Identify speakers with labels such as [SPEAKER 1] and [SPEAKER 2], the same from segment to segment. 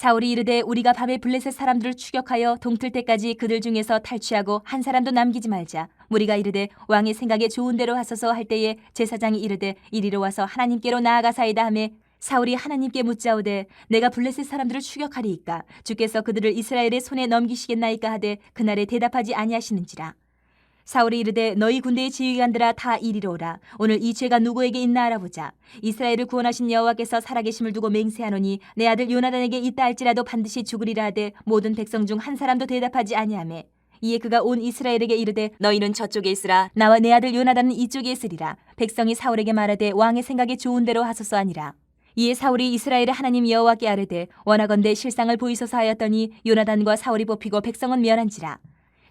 [SPEAKER 1] 사울이 이르되 우리가 밤에 블레셋 사람들을 추격하여 동틀 때까지 그들 중에서 탈취하고 한 사람도 남기지 말자. 우리가 이르되 왕의 생각에 좋은 대로 하소서 할 때에 제사장이 이르되 이리로 와서 하나님께로 나아가사이다 하매 사울이 하나님께 묻자오되 내가 블레셋 사람들을 추격하리이까 주께서 그들을 이스라엘의 손에 넘기시겠나이까 하되 그날에 대답하지 아니하시는지라. 사울이 이르되 너희 군대의 지휘관들아 다 이리로 오라. 오늘 이 죄가 누구에게 있나 알아보자. 이스라엘을 구원하신 여호와께서 살아계심을 두고 맹세하노니 내 아들 요나단에게 있다 할지라도 반드시 죽으리라 하되 모든 백성 중 한 사람도 대답하지 아니하매 이에 그가 온 이스라엘에게 이르되 너희는 저쪽에 있으라. 나와 내 아들 요나단은 이쪽에 있으리라. 백성이 사울에게 말하되 왕의 생각에 좋은 대로 하소서 하니라. 이에 사울이 이스라엘의 하나님 여호와께 아뢰되 원하건대 실상을 보이소서 하였더니 요나단과 사울이 뽑히고 백성은 멸한지라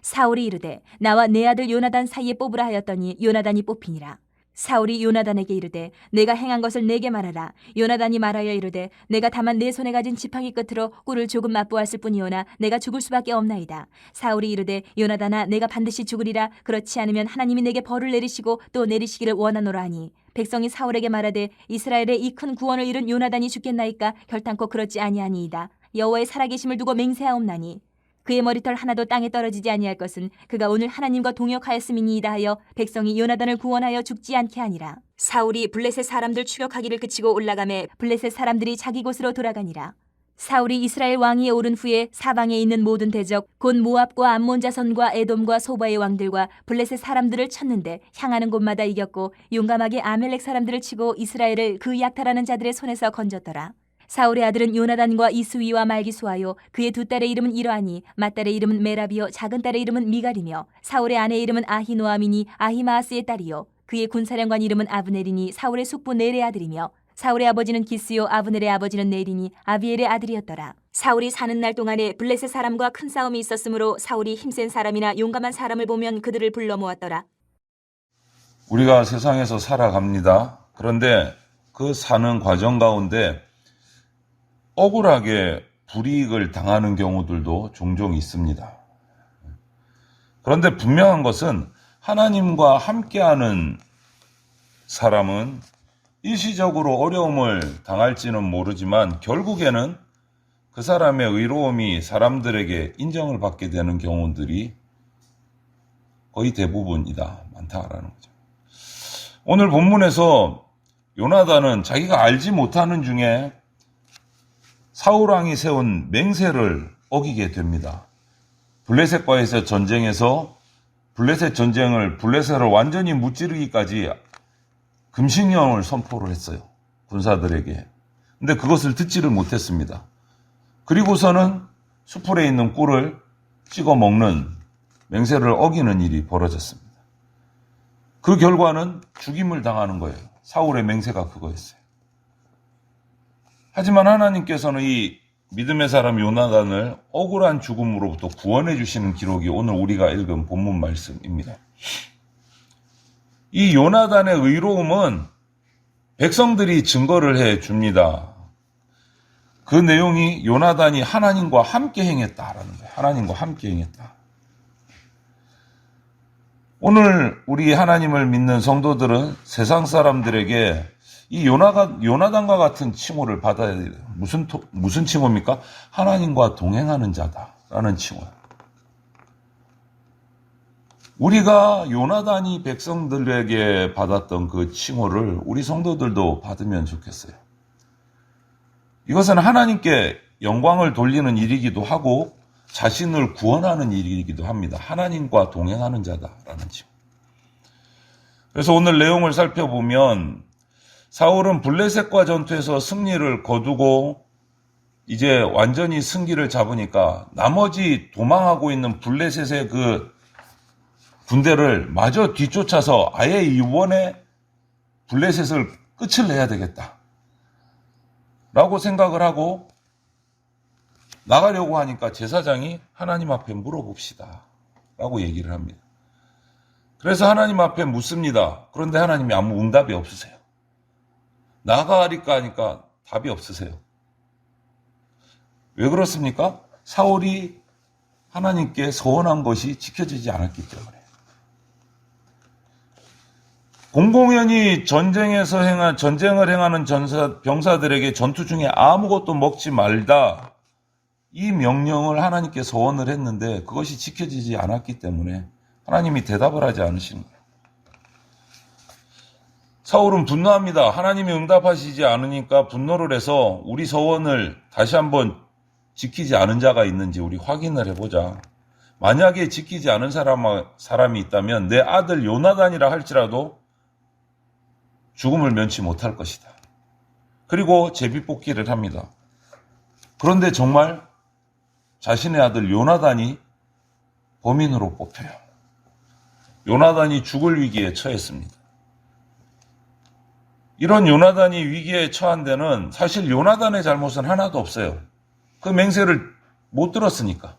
[SPEAKER 1] 사울이 이르되 나와 내 아들 요나단 사이에 뽑으라 하였더니 요나단이 뽑히니라. 사울이 요나단에게 이르되 내가 행한 것을 내게 말하라. 요나단이 말하여 이르되 내가 다만 내 손에 가진 지팡이 끝으로 꿀을 조금 맛보았을 뿐이오나 내가 죽을 수밖에 없나이다. 사울이 이르되 요나단아 내가 반드시 죽으리라. 그렇지 않으면 하나님이 내게 벌을 내리시고 또 내리시기를 원하노라 하니 백성이 사울에게 말하되 이스라엘의 이 큰 구원을 이룬 요나단이 죽겠나이까 결탄코 그렇지 아니하니이다. 여호와의 살아계심을 두고 맹세하옵나니 그의 머리털 하나도 땅에 떨어지지 아니할 것은 그가 오늘 하나님과 동역하였음이니이다 하여 백성이 요나단을 구원하여 죽지 않게 하니라. 사울이 블레셋 사람들 추격하기를 그치고 올라가매 블레셋 사람들이 자기 곳으로 돌아가니라. 사울이 이스라엘 왕위에 오른 후에 사방에 있는 모든 대적 곧 모압과 암몬 자손과 에돔과 소바의 왕들과 블레셋 사람들을 쳤는데 향하는 곳마다 이겼고 용감하게 아멜렉 사람들을 치고 이스라엘을 그 약탈하는 자들의 손에서 건졌더라. 사울의 아들은 요나단과 이스위와 말기수하요 그의 두 딸의 이름은 이러하니 맏딸의 이름은 메라비요 작은 딸의 이름은 미갈이며 사울의 아내 이름은 아히노아미니 아히마아스의 딸이요 그의 군사령관 이름은 아브넬이니 사울의 숙부 넬의 아들이며 사울의 아버지는 기스요 아브넬의 아버지는 넬이니 아비엘의 아들이었더라 사울이 사는 날 동안에 블레셋 사람과 큰 싸움이 있었으므로 사울이 힘센 사람이나 용감한 사람을 보면 그들을 불러 모았더라
[SPEAKER 2] 우리가 세상에서 살아갑니다. 그런데 그 사는 과정 가운데 억울하게 불이익을 당하는 경우들도 종종 있습니다. 그런데 분명한 것은 하나님과 함께하는 사람은 일시적으로 어려움을 당할지는 모르지만 결국에는 그 사람의 의로움이 사람들에게 인정을 받게 되는 경우들이 거의 대부분이다. 많다라는 거죠. 오늘 본문에서 요나단은 자기가 알지 못하는 중에 사울왕이 세운 맹세를 어기게 됩니다. 블레셋과의 전쟁에서 블레셋 전쟁을 블레셋을 완전히 무찌르기까지 금식령을 선포를 했어요. 군사들에게. 근데 그것을 듣지를 못했습니다. 그리고서는 수풀에 있는 꿀을 찍어 먹는 맹세를 어기는 일이 벌어졌습니다. 그 결과는 죽임을 당하는 거예요. 사울의 맹세가 그거였어요. 하지만 하나님께서는 이 믿음의 사람 요나단을 억울한 죽음으로부터 구원해 주시는 기록이 오늘 우리가 읽은 본문 말씀입니다. 이 요나단의 의로움은 백성들이 증거를 해 줍니다. 그 내용이 요나단이 하나님과 함께 행했다라는 거예요. 하나님과 함께 행했다. 오늘 우리 하나님을 믿는 성도들은 세상 사람들에게 이 요나가, 요나단과 같은 칭호를 받아야 돼요. 무슨, 토- 무슨 칭호입니까? 하나님과 동행하는 자다라는 칭호. 우리가 요나단이 백성들에게 받았던 그 칭호를 우리 성도들도 받으면 좋겠어요. 이것은 하나님께 영광을 돌리는 일이기도 하고 자신을 구원하는 일이기도 합니다. 하나님과 동행하는 자다라는 칭호. 그래서 오늘 내용을 살펴보면 사울은 블레셋과 전투에서 승리를 거두고 이제 완전히 승기를 잡으니까 나머지 도망하고 있는 블레셋의 그 군대를 마저 뒤쫓아서 아예 이번에 블레셋을 끝을 내야 되겠다. 라고 생각을 하고 나가려고 하니까 제사장이 하나님 앞에 물어봅시다. 라고 얘기를 합니다. 그래서 하나님 앞에 묻습니다. 그런데 하나님이 아무 응답이 없으세요. 나가리까 하니까 답이 없으세요. 왜 그렇습니까? 사울이 하나님께 서원한 것이 지켜지지 않았기 때문에. 공공연히 전쟁에서 행한 전쟁을 행하는 전사 병사들에게 전투 중에 아무것도 먹지 말다 이 명령을 하나님께 서원을 했는데 그것이 지켜지지 않았기 때문에 하나님이 대답을 하지 않으시는 거예요. 사울은 분노합니다. 하나님이 응답하시지 않으니까 분노를 해서 우리 서원을 다시 한번 지키지 않은 자가 있는지 우리 확인을 해보자. 만약에 지키지 않은 사람, 사람이 있다면 내 아들 요나단이라 할지라도 죽음을 면치 못할 것이다. 그리고 제비뽑기를 합니다. 그런데 정말 자신의 아들 요나단이 범인으로 뽑혀요. 요나단이 죽을 위기에 처했습니다. 이런 요나단이 위기에 처한 데는 사실 요나단의 잘못은 하나도 없어요. 그 맹세를 못 들었으니까.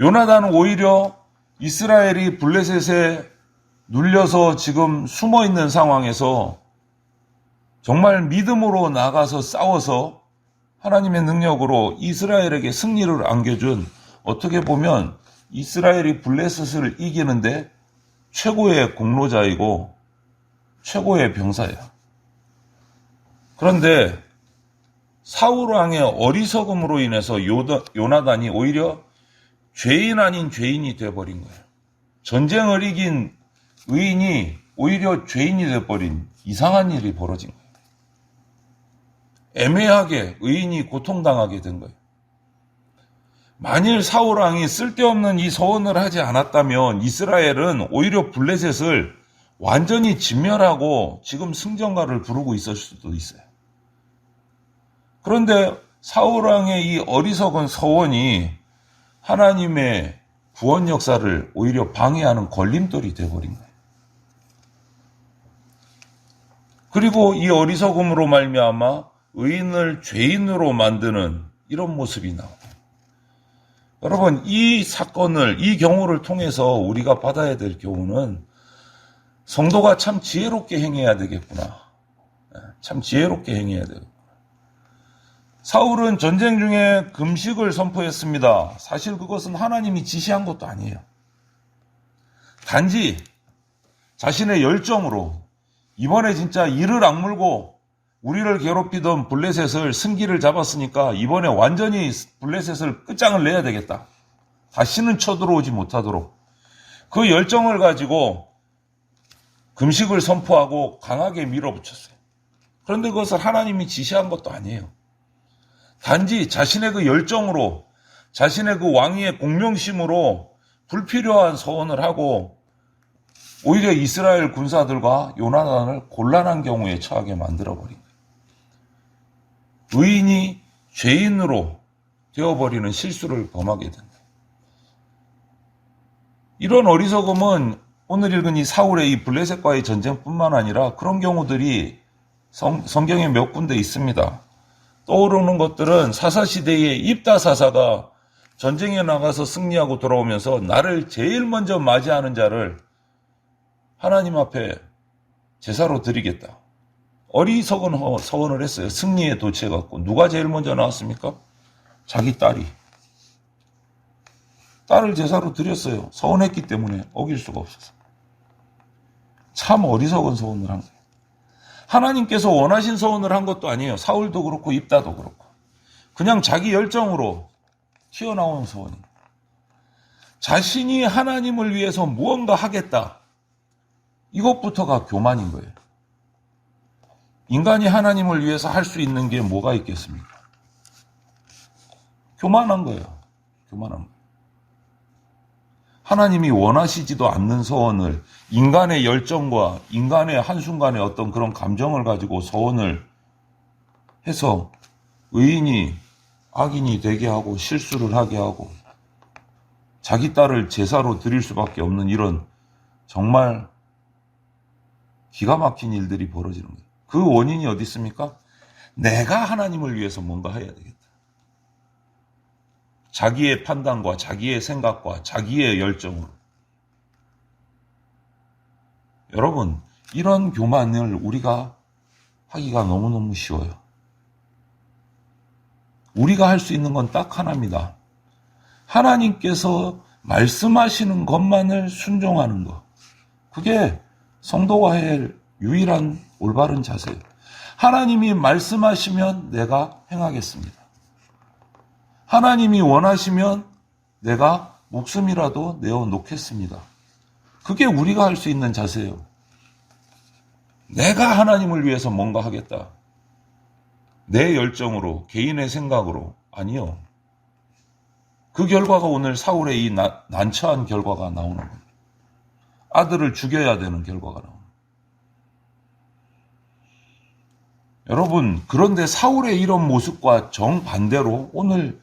[SPEAKER 2] 요나단은 오히려 이스라엘이 블레셋에 눌려서 지금 숨어 있는 상황에서 정말 믿음으로 나가서 싸워서 하나님의 능력으로 이스라엘에게 승리를 안겨준 어떻게 보면 이스라엘이 블레셋을 이기는데 최고의 공로자이고 최고의 병사예요. 그런데 사울 왕의 어리석음으로 인해서 요나단이 오히려 죄인 아닌 죄인이 되어버린 거예요. 전쟁을 이긴 의인이 오히려 죄인이 되어버린 이상한 일이 벌어진 거예요. 애매하게 의인이 고통당하게 된 거예요. 만일 사울 왕이 쓸데없는 이 서원을 하지 않았다면 이스라엘은 오히려 블레셋을 완전히 진멸하고 지금 승전가를 부르고 있을 수도 있어요. 그런데 사울 왕의 이 어리석은 서원이 하나님의 구원 역사를 오히려 방해하는 걸림돌이 되어버린 거예요. 그리고 이 어리석음으로 말미암아 의인을 죄인으로 만드는 이런 모습이 나와요. 여러분 이 사건을 이 경우를 통해서 우리가 받아야 될 교훈은 성도가 참 지혜롭게 행해야 되겠구나. 참 지혜롭게 행해야 돼요. 사울은 전쟁 중에 금식을 선포했습니다. 사실 그것은 하나님이 지시한 것도 아니에요. 단지 자신의 열정으로 이번에 진짜 이를 악물고 우리를 괴롭히던 블레셋을 승기를 잡았으니까 이번에 완전히 블레셋을 끝장을 내야 되겠다. 다시는 쳐들어오지 못하도록 그 열정을 가지고 금식을 선포하고 강하게 밀어붙였어요. 그런데 그것을 하나님이 지시한 것도 아니에요. 단지 자신의 그 열정으로 자신의 그 왕위의 공명심으로 불필요한 서원을 하고 오히려 이스라엘 군사들과 요나단을 곤란한 경우에 처하게 만들어버린 거예요. 의인이 죄인으로 되어버리는 실수를 범하게 된다. 이런 어리석음은 오늘 읽은 이 사울의 이 블레셋과의 전쟁뿐만 아니라 그런 경우들이 성, 성경에 몇 군데 있습니다. 떠오르는 것들은 사사시대의 입다사사가 전쟁에 나가서 승리하고 돌아오면서 나를 제일 먼저 맞이하는 자를 하나님 앞에 제사로 드리겠다. 어리석은 허- 서원을 했어요. 승리에 도취해갖고. 누가 제일 먼저 나왔습니까? 자기 딸이. 딸을 제사로 드렸어요. 서원했기 때문에 어길 수가 없어서. 참 어리석은 서원을 한 거예요. 하나님께서 원하신 서원을 한 것도 아니에요. 사울도 그렇고 입다도 그렇고. 그냥 자기 열정으로 튀어나온 서원이에요. 자신이 하나님을 위해서 무언가 하겠다. 이것부터가 교만인 거예요. 인간이 하나님을 위해서 할 수 있는 게 뭐가 있겠습니까? 교만한 거예요. 교만한 거예요. 하나님이 원하시지도 않는 서원을 인간의 열정과 인간의 한순간의 어떤 그런 감정을 가지고 서원을 해서 의인이 악인이 되게 하고 실수를 하게 하고 자기 딸을 제사로 드릴 수밖에 없는 이런 정말 기가 막힌 일들이 벌어지는 거예요. 그 원인이 어디 있습니까? 내가 하나님을 위해서 뭔가 해야 되겠다. 자기의 판단과 자기의 생각과 자기의 열정으로. 여러분, 이런 교만을 우리가 하기가 너무너무 쉬워요. 우리가 할 수 있는 건 딱 하나입니다. 하나님께서 말씀하시는 것만을 순종하는 것. 그게 성도가 할 유일한 올바른 자세예요. 하나님이 말씀하시면 내가 행하겠습니다. 하나님이 원하시면 내가 목숨이라도 내어 놓겠습니다. 그게 우리가 할 수 있는 자세예요. 내가 하나님을 위해서 뭔가 하겠다. 내 열정으로, 개인의 생각으로. 아니요. 그 결과가 오늘 사울의 이 나- 난처한 결과가 나오는 겁니다. 아들을 죽여야 되는 결과가 나옵니다. 여러분, 그런데 사울의 이런 모습과 정반대로 오늘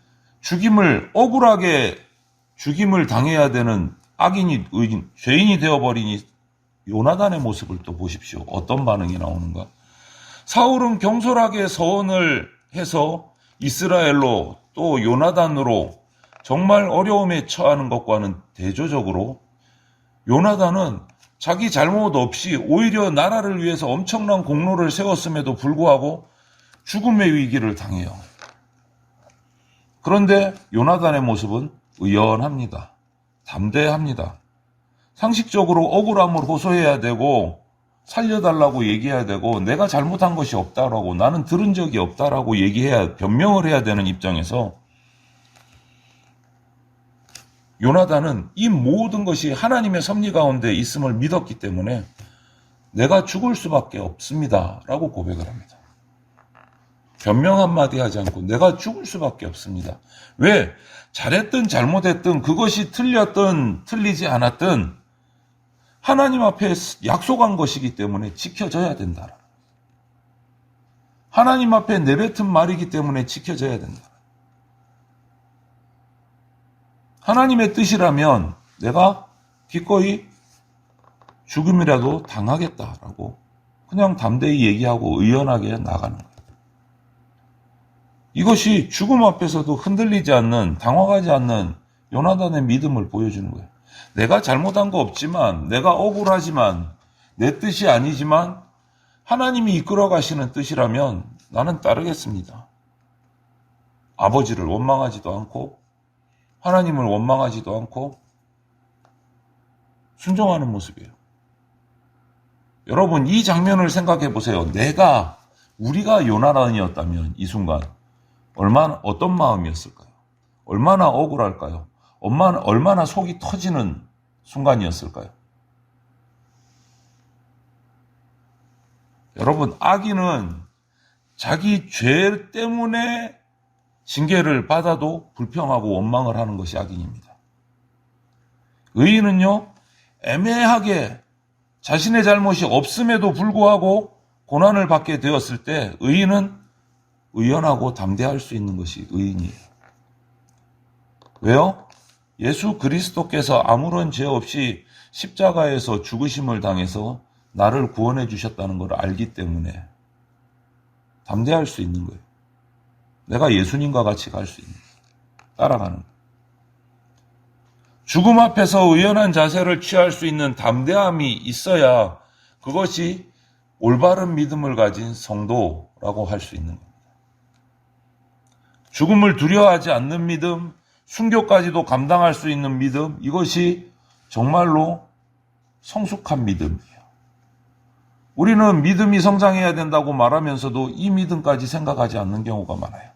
[SPEAKER 2] 죽임을 억울하게 죽임을 당해야 되는 악인이 의인, 죄인이 되어버린 이 요나단의 모습을 또 보십시오. 어떤 반응이 나오는가? 사울은 경솔하게 서원을 해서 이스라엘로 또 요나단으로 정말 어려움에 처하는 것과는 대조적으로 요나단은 자기 잘못 없이 오히려 나라를 위해서 엄청난 공로를 세웠음에도 불구하고 죽음의 위기를 당해요. 그런데 요나단의 모습은 의연합니다. 담대합니다. 상식적으로 억울함을 호소해야 되고 살려달라고 얘기해야 되고 내가 잘못한 것이 없다라고 나는 들은 적이 없다라고 얘기해야 변명을 해야 되는 입장에서 요나단은 이 모든 것이 하나님의 섭리 가운데 있음을 믿었기 때문에 내가 죽을 수밖에 없습니다. 라고 고백을 합니다. 변명 한마디 하지 않고 내가 죽을 수밖에 없습니다. 왜? 잘했든 잘못했든 그것이 틀렸든 틀리지 않았든 하나님 앞에 약속한 것이기 때문에 지켜져야 된다. 하나님 앞에 내뱉은 말이기 때문에 지켜져야 된다. 하나님의 뜻이라면 내가 기꺼이 죽음이라도 당하겠다라고 그냥 담대히 얘기하고 의연하게 나가는 거예요. 이것이 죽음 앞에서도 흔들리지 않는, 당황하지 않는 요나단의 믿음을 보여주는 거예요. 내가 잘못한 거 없지만, 내가 억울하지만, 내 뜻이 아니지만, 하나님이 이끌어 가시는 뜻이라면 나는 따르겠습니다. 아버지를 원망하지도 않고, 하나님을 원망하지도 않고, 순종하는 모습이에요. 여러분, 이 장면을 생각해 보세요. 내가, 우리가 요나단이었다면, 이 순간, 얼마나, 어떤 마음이었을까요? 얼마나 억울할까요? 얼마나, 얼마나 속이 터지는 순간이었을까요? 여러분, 악인은 자기 죄 때문에 징계를 받아도 불평하고 원망을 하는 것이 악인입니다. 의인은요, 애매하게 자신의 잘못이 없음에도 불구하고 고난을 받게 되었을 때 의인은 의연하고 담대할 수 있는 것이 의인이에요. 왜요? 예수 그리스도께서 아무런 죄 없이 십자가에서 죽으심을 당해서 나를 구원해 주셨다는 걸 알기 때문에 담대할 수 있는 거예요. 내가 예수님과 같이 갈 수 있는 거예요. 따라가는 거예요. 죽음 앞에서 의연한 자세를 취할 수 있는 담대함이 있어야 그것이 올바른 믿음을 가진 성도라고 할 수 있는 겁니다. 죽음을 두려워하지 않는 믿음, 순교까지도 감당할 수 있는 믿음, 이것이 정말로 성숙한 믿음이에요. 우리는 믿음이 성장해야 된다고 말하면서도 이 믿음까지 생각하지 않는 경우가 많아요.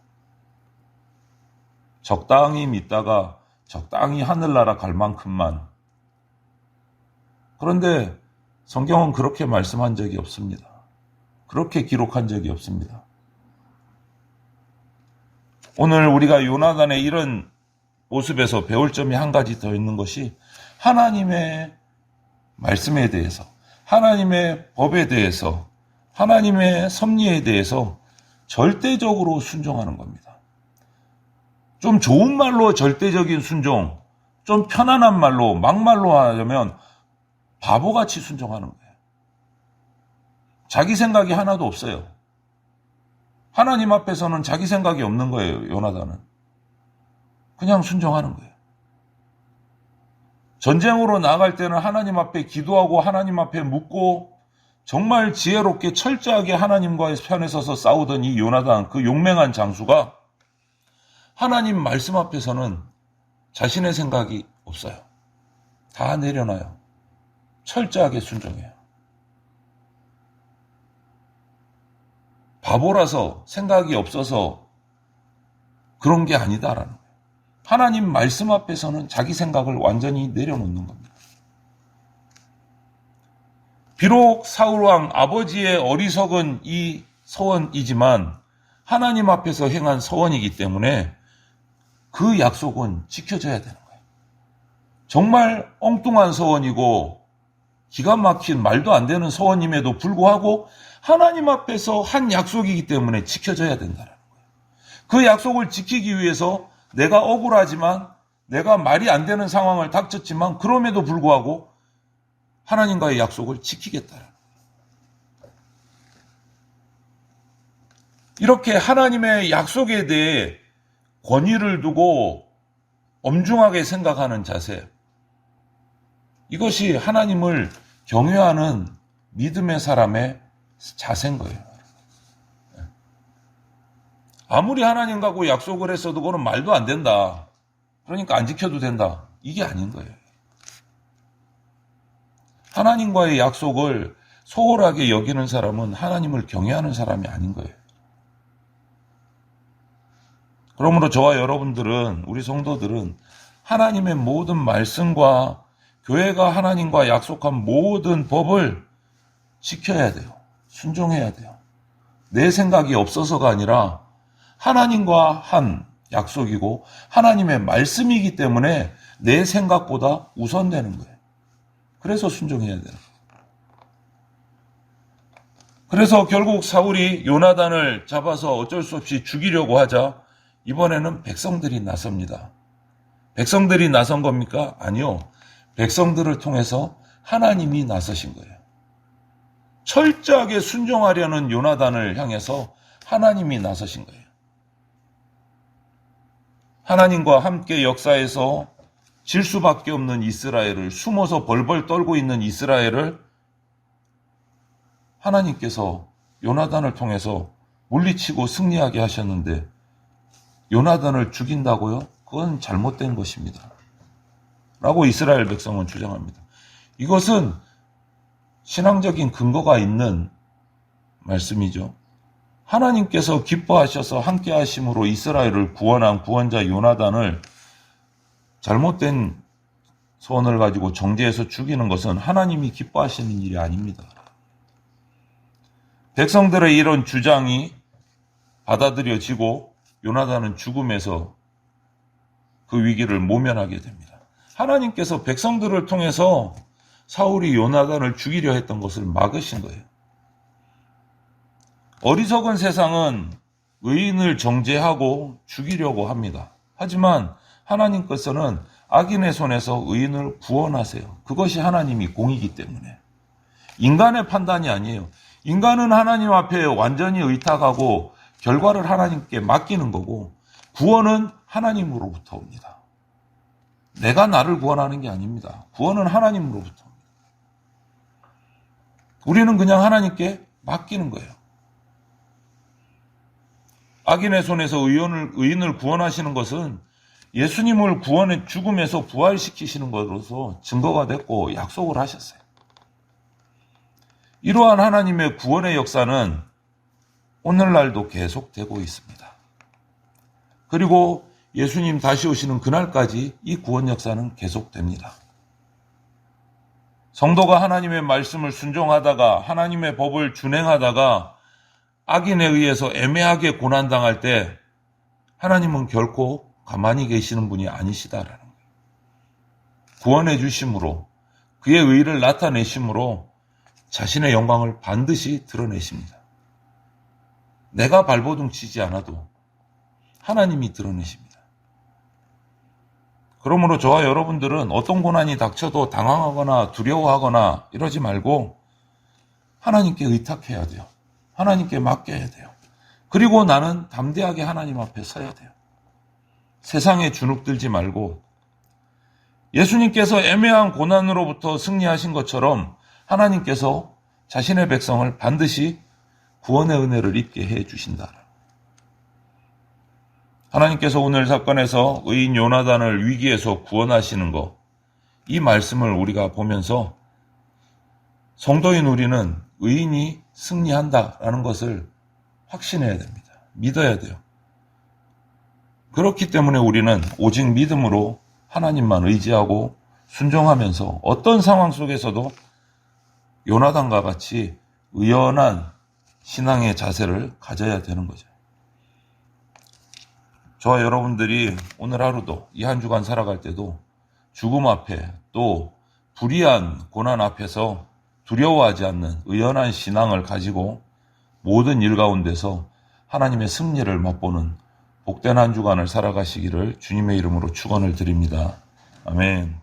[SPEAKER 2] 적당히 믿다가 적당히 하늘나라 갈 만큼만. 그런데 성경은 그렇게 말씀한 적이 없습니다. 그렇게 기록한 적이 없습니다. 오늘 우리가 요나단의 이런 모습에서 배울 점이 한 가지 더 있는 것이 하나님의 말씀에 대해서, 하나님의 법에 대해서, 하나님의 섭리에 대해서 절대적으로 순종하는 겁니다. 좀 좋은 말로 절대적인 순종, 좀 편안한 말로, 막말로 하려면 바보같이 순종하는 거예요. 자기 생각이 하나도 없어요. 하나님 앞에서는 자기 생각이 없는 거예요, 요나단은. 그냥 순종하는 거예요. 전쟁으로 나갈 때는 하나님 앞에 기도하고 하나님 앞에 묻고 정말 지혜롭게 철저하게 하나님과의 편에 서서 싸우던 이 요나단, 그 용맹한 장수가 하나님 말씀 앞에서는 자신의 생각이 없어요. 다 내려놔요. 철저하게 순종해요. 바보라서 생각이 없어서 그런 게 아니다라는 거예요. 하나님 말씀 앞에서는 자기 생각을 완전히 내려놓는 겁니다. 비록 사울왕 아버지의 어리석은 이 서원이지만 하나님 앞에서 행한 서원이기 때문에 그 약속은 지켜져야 되는 거예요. 정말 엉뚱한 서원이고 기가 막힌 말도 안 되는 서원임에도 불구하고 하나님 앞에서 한 약속이기 때문에 지켜져야 된다는 거예요. 그 약속을 지키기 위해서 내가 억울하지만 내가 말이 안 되는 상황을 닥쳤지만 그럼에도 불구하고 하나님과의 약속을 지키겠다는 거예요. 이렇게 하나님의 약속에 대해 권위를 두고 엄중하게 생각하는 자세. 이것이 하나님을 경외하는 믿음의 사람의 자세인 거예요. 아무리 하나님 갖고 약속을 했어도 그거는 말도 안 된다. 그러니까 안 지켜도 된다. 이게 아닌 거예요. 하나님과의 약속을 소홀하게 여기는 사람은 하나님을 경외하는 사람이 아닌 거예요. 그러므로 저와 여러분들은, 우리 성도들은 하나님의 모든 말씀과 교회가 하나님과 약속한 모든 법을 지켜야 돼요. 순종해야 돼요. 내 생각이 없어서가 아니라 하나님과 한 약속이고 하나님의 말씀이기 때문에 내 생각보다 우선되는 거예요. 그래서 순종해야 돼요. 그래서 결국 사울이 요나단을 잡아서 어쩔 수 없이 죽이려고 하자 이번에는 백성들이 나섭니다. 백성들이 나선 겁니까? 아니요. 백성들을 통해서 하나님이 나서신 거예요. 철저하게 순종하려는 요나단을 향해서 하나님이 나서신 거예요. 하나님과 함께 역사에서 질 수밖에 없는 이스라엘을 숨어서 벌벌 떨고 있는 이스라엘을 하나님께서 요나단을 통해서 물리치고 승리하게 하셨는데 요나단을 죽인다고요? 그건 잘못된 것입니다. 라고 이스라엘 백성은 주장합니다. 이것은 신앙적인 근거가 있는 말씀이죠. 하나님께서 기뻐하셔서 함께 하심으로 이스라엘을 구원한 구원자 요나단을 잘못된 소원을 가지고 정죄해서 죽이는 것은 하나님이 기뻐하시는 일이 아닙니다. 백성들의 이런 주장이 받아들여지고 요나단은 죽음에서 그 위기를 모면하게 됩니다. 하나님께서 백성들을 통해서 사울이 요나단을 죽이려 했던 것을 막으신 거예요. 어리석은 세상은 의인을 정죄하고 죽이려고 합니다. 하지만 하나님께서는 악인의 손에서 의인을 구원하세요. 그것이 하나님이 공이기 때문에. 인간의 판단이 아니에요. 인간은 하나님 앞에 완전히 의탁하고 결과를 하나님께 맡기는 거고 구원은 하나님으로부터 옵니다. 내가 나를 구원하는 게 아닙니다. 구원은 하나님으로부터. 우리는 그냥 하나님께 맡기는 거예요. 악인의 손에서 의인을, 의인을 구원하시는 것은 예수님을 구원의 죽음에서 부활시키시는 것으로서 증거가 됐고 약속을 하셨어요. 이러한 하나님의 구원의 역사는 오늘날도 계속되고 있습니다. 그리고 예수님 다시 오시는 그날까지 이 구원 역사는 계속됩니다. 성도가 하나님의 말씀을 순종하다가 하나님의 법을 준행하다가 악인에 의해서 애매하게 고난당할 때 하나님은 결코 가만히 계시는 분이 아니시다라는. 구원해 주심으로 그의 의를 나타내심으로 자신의 영광을 반드시 드러내십니다. 내가 발버둥 치지 않아도 하나님이 드러내십니다. 그러므로 저와 여러분들은 어떤 고난이 닥쳐도 당황하거나 두려워하거나 이러지 말고 하나님께 의탁해야 돼요. 하나님께 맡겨야 돼요. 그리고 나는 담대하게 하나님 앞에 서야 돼요. 세상에 주눅들지 말고 예수님께서 애매한 고난으로부터 승리하신 것처럼 하나님께서 자신의 백성을 반드시 구원의 은혜를 입게 해 주신다. 하나님께서 오늘 사건에서 의인 요나단을 위기에서 구원하시는 것, 이 말씀을 우리가 보면서 성도인 우리는 의인이 승리한다라는 것을 확신해야 됩니다. 믿어야 돼요. 그렇기 때문에 우리는 오직 믿음으로 하나님만 의지하고 순종하면서 어떤 상황 속에서도 요나단과 같이 의연한 신앙의 자세를 가져야 되는 거죠. 저와 여러분들이 오늘 하루도 이 한 주간 살아갈 때도 죽음 앞에 또 불의한 고난 앞에서 두려워하지 않는 의연한 신앙을 가지고 모든 일 가운데서 하나님의 승리를 맛보는 복된 한 주간을 살아가시기를 주님의 이름으로 축원을 드립니다. 아멘.